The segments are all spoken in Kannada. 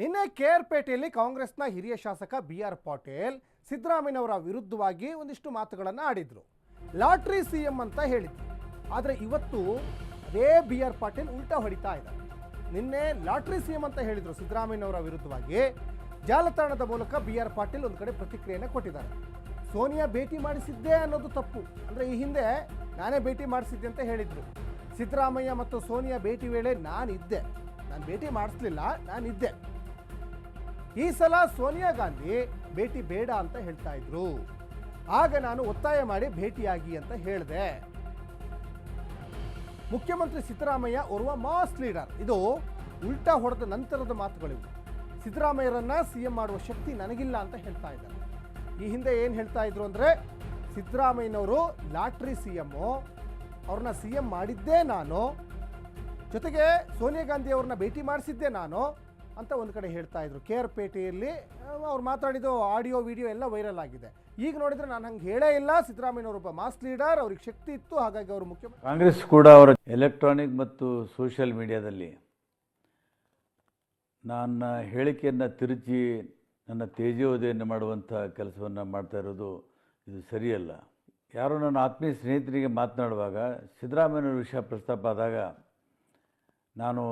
ನಿನ್ನೆ ಕೆಆರ್ಪೇಟೆಯಲ್ಲಿ ಕಾಂಗ್ರೆಸ್ನ ಹಿರಿಯ ಶಾಸಕ ಬಿ ಆರ್ ಪಾಟೀಲ್ ಸಿದ್ದರಾಮಯ್ಯನವರ ವಿರುದ್ಧವಾಗಿ ಒಂದಿಷ್ಟು ಮಾತುಗಳನ್ನು ಆಡಿದ್ರು. ಲಾಟ್ರಿ ಸಿ ಎಂ ಅಂತ ಹೇಳಿದ್ರು. ಆದರೆ ಇವತ್ತು ಅದೇ ಬಿ ಆರ್ ಪಾಟೀಲ್ ಉಲ್ಟಾ ಹೊಡಿತಾ ಇದ್ದಾರೆ. ನಿನ್ನೆ ಲಾಟ್ರಿ ಸಿ ಎಂ ಅಂತ ಹೇಳಿದ್ರು ಸಿದ್ದರಾಮಯ್ಯನವರ ವಿರುದ್ಧವಾಗಿ. ಜಾಲತಾಣದ ಮೂಲಕ ಬಿ ಆರ್ ಪಾಟೀಲ್ ಒಂದು ಕಡೆ ಪ್ರತಿಕ್ರಿಯೆಯನ್ನು ಕೊಟ್ಟಿದ್ದಾರೆ. ಸೋನಿಯಾ ಭೇಟಿ ಮಾಡಿಸಿದ್ದೆ ಅನ್ನೋದು ತಪ್ಪು. ಅಂದರೆ ಈ ಹಿಂದೆ ನಾನೇ ಭೇಟಿ ಮಾಡಿಸಿದ್ದೆ ಅಂತ ಹೇಳಿದ್ರು. ಸಿದ್ದರಾಮಯ್ಯ ಮತ್ತು ಸೋನಿಯಾ ಭೇಟಿ ವೇಳೆ ನಾನಿದ್ದೆ. ನಾನು ಭೇಟಿ ಮಾಡಿಸ್ಲಿಲ್ಲ, ನಾನಿದ್ದೆ. ಈ ಸಲ ಸೋನಿಯಾ ಗಾಂಧಿ ಭೇಟಿ ಬೇಡ ಅಂತ ಹೇಳ್ತಾ ಇದ್ರು. ಆಗ ನಾನು ಒತ್ತಾಯ ಮಾಡಿ ಭೇಟಿಯಾಗಿ ಅಂತ ಹೇಳಿದೆ. ಮುಖ್ಯಮಂತ್ರಿ ಸಿದ್ದರಾಮಯ್ಯ ಓರ್ವ ಮಾಸ್ ಲೀಡರ್. ಇದು ಉಲ್ಟಾ ಹೊಡೆದ ನಂತರದ ಮಾತುಗಳಿವು. ಸಿದ್ದರಾಮಯ್ಯರನ್ನ ಸಿಎಂ ಮಾಡುವ ಶಕ್ತಿ ನನಗಿಲ್ಲ ಅಂತ ಹೇಳ್ತಾ ಇದ್ದಾರೆ. ಈ ಹಿಂದೆ ಏನು ಹೇಳ್ತಾ ಇದ್ರು ಅಂದರೆ, ಸಿದ್ದರಾಮಯ್ಯನವರು ಲಾಟ್ರಿ ಸಿ ಎಮ್ಮು ಅವ್ರನ್ನ ಸಿ ಎಂ ಮಾಡಿದ್ದೇ ನಾನು. ಜೊತೆಗೆ ಸೋನಿಯಾ ಗಾಂಧಿ ಅವ್ರನ್ನ ಭೇಟಿ ಮಾಡಿಸಿದ್ದೆ ನಾನು. ಅಂತ ಒಂದು ಕಡೆ ಹೇಳ್ತಾ ಇದ್ರು. ಕೆ ಆರ್ ಪೇಟೆಯಲ್ಲಿ ಅವ್ರು ಮಾತಾಡಿದ್ದು ಆಡಿಯೋ ವಿಡಿಯೋ ಎಲ್ಲ ವೈರಲ್ ಆಗಿದೆ. ಈಗ ನೋಡಿದ್ರೆ ನಾನು ಹಂಗೆ ಹೇಳೇ ಇಲ್ಲ. ಸಿದ್ದರಾಮಯ್ಯನವರೊಬ್ಬ ಮಾಸ್ ಲೀಡರ್ ಅವ್ರಿಗೆ ಶಕ್ತಿ ಇತ್ತು, ಹಾಗಾಗಿ ಅವರು ಮುಖ್ಯ ಕಾಂಗ್ರೆಸ್ ಕೂಡ ಅವರ ಎಲೆಕ್ಟ್ರಾನಿಕ್ ಮತ್ತು ಸೋಷಿಯಲ್ ಮೀಡಿಯಾದಲ್ಲಿ ನನ್ನ ಹೇಳಿಕೆಯನ್ನು ತಿರುಚಿ ನನ್ನ ತೇಜೋದಯನ್ನು ಮಾಡುವಂಥ ಕೆಲಸವನ್ನು ಮಾಡ್ತಾ ಇರೋದು ಇದು ಸರಿಯಲ್ಲ. ಯಾರೋ ನನ್ನ ಆತ್ಮೀಯ ಸ್ನೇಹಿತರಿಗೆ ಮಾತನಾಡುವಾಗ ಸಿದ್ದರಾಮಯ್ಯನವ್ರ ವಿಷಯ ಪ್ರಸ್ತಾಪ ಆದಾಗ ನಾನು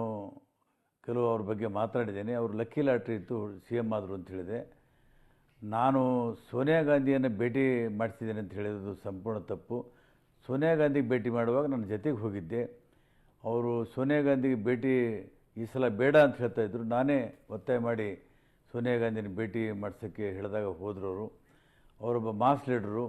ಕೆಲವು ಅವ್ರ ಬಗ್ಗೆ ಮಾತನಾಡಿದ್ದೇನೆ. ಅವರು ಲಕ್ಕಿ ಲಾಟ್ರಿ ಇತ್ತು, ಸಿ ಎಂ ಆದರು ಅಂತ ಹೇಳಿದೆ. ನಾನು ಸೋನಿಯಾ ಗಾಂಧಿಯನ್ನು ಭೇಟಿ ಮಾಡಿಸಿದ್ದೇನೆ ಅಂತ ಹೇಳಿರೋದು ಸಂಪೂರ್ಣ ತಪ್ಪು. ಸೋನಿಯಾ ಗಾಂಧಿಗೆ ಭೇಟಿ ಮಾಡುವಾಗ ನನ್ನ ಜೊತೆಗೆ ಹೋಗಿದ್ದೆ. ಅವರು ಸೋನಿಯಾ ಗಾಂಧಿಗೆ ಭೇಟಿ ಈ ಸಲ ಬೇಡ ಅಂತ ಹೇಳ್ತಾ ಇದ್ದರು ನಾನೇ ಒತ್ತಾಯ ಮಾಡಿ ಸೋನಿಯಾ ಗಾಂಧಿನ ಭೇಟಿ ಮಾಡಿಸೋಕ್ಕೆ ಹೇಳಿದಾಗ ಹೋದ್ರವರು ಅವರು. ಅವರೊಬ್ಬ ಮಾಸ್ ಲೀಡ್ರು.